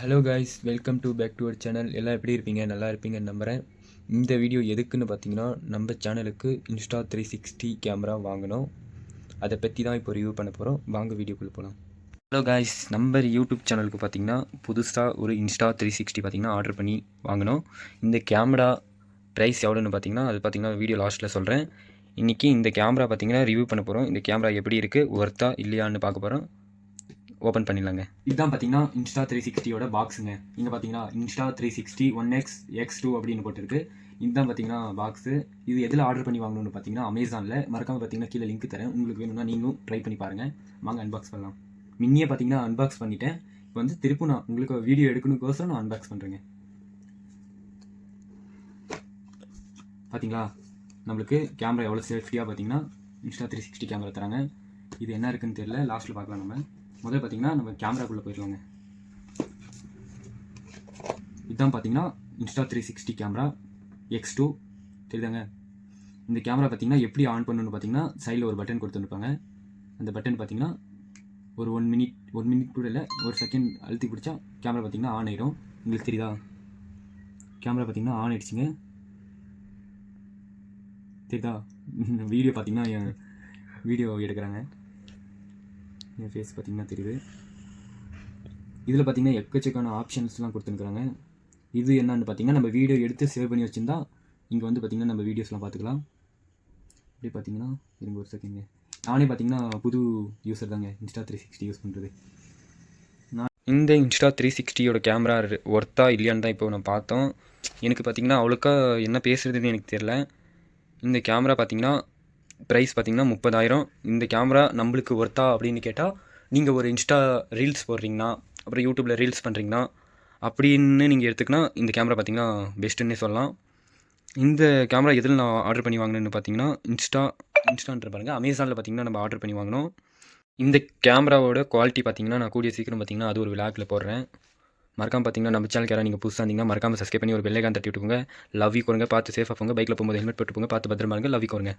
Hello guys welcome to back to our channel எல்லாம் எப்படி இருப்பீங்க? நல்லா இருப்பீங்கன்னு நம்புகிறேன் இந்த வீடியோ எதுக்குன்னு பார்த்தீங்கன்னா நம்ம சேனலுக்கு இன்ஸ்டா த்ரீ சிக்ஸ்டி கேமரா வாங்கினோம் அதை பற்றி தான் இப்போ ரிவ்யூ பண்ண போகிறோம் வாங்க வீடியோக்குள்ளே போகலாம் ஹலோ காய்ஸ் நம்ம யூடியூப் சேனலுக்கு பார்த்தீங்கன்னா புதுசாக ஒரு இன்ஸ்டா த்ரீ சிக்ஸ்டி பார்த்திங்கன்னா ஆர்டர் பண்ணி வாங்கினோம் இந்த கேமரா ப்ரைஸ் எவ்வளோன்னு பார்த்தீங்கன்னா அது பார்த்தீங்கன்னா வீடியோ லாஸ்ட்டில் சொல்கிறேன் இன்றைக்கி இந்த கேமரா பார்த்தீங்கன்னா ரிவ்யூ பண்ண போகிறோம் இந்த கேமரா எப்படி இருக்குது ஒர்த்தா இல்லையான்னு பார்க்க போகிறோம் ஓப்பன் பண்ணிடலாங்க. இதுதான் பார்த்தீங்கன்னா இன்ஸ்டா த்ரீ சிக்ஸ்டியோட பாக்ஸுங்க இங்கே பார்த்தீங்கன்னா Insta three sixty one X X two அப்படின்னு போட்டிருக்கு. இதுதான் பார்த்தீங்கன்னா பாக்ஸு இது எதில் ஆர்டர் பண்ணி வாங்கணும்னு பார்த்தீங்கன்னா அமேசானில் மறக்காம பார்த்தீங்கன்னா கீழே லிங்க் தரேன். உங்களுக்கு வேணும்னா நீங்களும் ட்ரை பண்ணி பாருங்கள் வாங்க அன்பாக்ஸ் பண்ணலாம். மின்னியே பார்த்தீங்கன்னா அன்பாக்ஸ் பண்ணிட்டேன். இப்போ வந்து திருப்பும் நான் உங்களுக்கு வீடியோ எடுக்கணுக்கோசரம் நான் அன்பாக்ஸ் பண்ணுறேங்க பார்த்தீங்களா? நம்மளுக்கு கேமரா எவ்வளோ சேஃப்டியாக பார்த்தீங்கன்னா இன்ஸ்டா த்ரீ சிக்ஸ்டி கேமரா தராங்க. இது என்ன இருக்குன்னு தெரியல. லாஸ்ட்டில் பார்க்கலாம் நம்ம. முதல்ல பார்த்தீங்கன்னா நம்ம கேமராக்குள்ளே போயிடலாங்க. இதுதான் பார்த்தீங்கன்னா Insta three sixty camera X two தெரியுதாங்க? இந்த கேமரா பார்த்தீங்கன்னா எப்படி ஆன் பண்ணணும்னு பார்த்தீங்கன்னா சைடில் ஒரு பட்டன் கொடுத்துருப்பாங்க. அந்த பட்டன் பார்த்தீங்கன்னா ஒரு ஒன் மினிட் ஒன் மினிட் கூட இல்லை ஒரு செகண்ட் அழுத்தி பிடிச்சா கேமரா பார்த்தீங்கன்னா ஆன் ஆயிடும் உங்களுக்கு தெரியுதா? கேமரா பார்த்தீங்கன்னா ஆன் ஆகிடுச்சிங்க தெரியுதா? வீடியோ பார்த்தீங்கன்னா வீடியோ எடுக்கிறாங்க. என் ஃபேஸ் பார்த்தீங்கன்னா தெரியுது. இதில் பார்த்தீங்கன்னா எக்கச்சக்கான ஆப்ஷன்ஸ்லாம் கொடுத்துருக்குறாங்க இது என்னன்னு பார்த்தீங்கன்னா நம்ம வீடியோ எடுத்து சேவ் பண்ணி வச்சுருந்தா இங்கே வந்து பார்த்திங்கன்னா நம்ம வீடியோஸ்லாம் பார்த்துக்கலாம் அப்படியே பார்த்தீங்கன்னா இருங்க ஒரு செகண்ட் நானே பார்த்தீங்கன்னா புது யூஸர் தாங்க. இன்ஸ்டா த்ரீ சிக்ஸ்டி யூஸ் பண்ணுறது நான் இந்த இன்ஸ்டா த்ரீ சிக்ஸ்டியோட கேமரா ஒர்த்தா இல்லையான்னு தான் இப்போ நான் பார்த்தோம். எனக்கு பார்த்தீங்கன்னா அவ்வளோக்கா என்ன பேசுகிறதுன்னு எனக்கு தெரில இந்த கேமரா பார்த்தீங்கன்னா ப்ரைஸ் பார்த்தீங்கன்னா முப்பதாயிரம். இந்த கேமரா நம்மளுக்கு ஒர்த்தா அப்படின்னு கேட்டால் நீங்கள் ஒரு இன்ஸ்டா ரீல்ஸ் போடுறீங்கன்னா அப்புறம் யூடியூப்பில் ரீல்ஸ் பண்ணுறீங்கன்னா அப்படின்னு நீங்கள் எடுத்துக்கினா இந்த கேமரா பார்த்தீங்கன்னா பெஸ்ட்டுன்னே சொல்லலாம். இந்த கேமரா எதில் நான் ஆர்டர் பண்ணி வாங்கினேன்னு பார்த்தீங்கன்னா இன்ஸ்டா இன்ஸ்டான்ற பாருங்கள் அமேசானில் பார்த்தீங்கன்னா நம்ம ஆர்டர் பண்ணி வாங்கினோம். இந்த கேமராவோட குவாலிட்டி பார்த்தீங்கன்னா நான் கூடிய சீக்கிரம் பார்த்தீங்கன்னா அது ஒரு விளாக்கில் போடுறேன். மறக்காம பார்த்தீங்கன்னா நம்ம சேனல் யாராவது நீங்கள் புதுசாக இருந்தீங்கன்னா மறக்காம சப்ஸ்கிரைப் பண்ணி ஒரு பெல்லைக்கான் தட்டி விட்டுக்கோங்க. லவ் யூ கொடுங்க பார்த்து சேஃபாக போங்க. பைக்கில் போகும்போது ஹெல்மெட் போட்டு போங்க பார்த்து பத்திரமா இருங்க. லவ் யூ கொடுங்க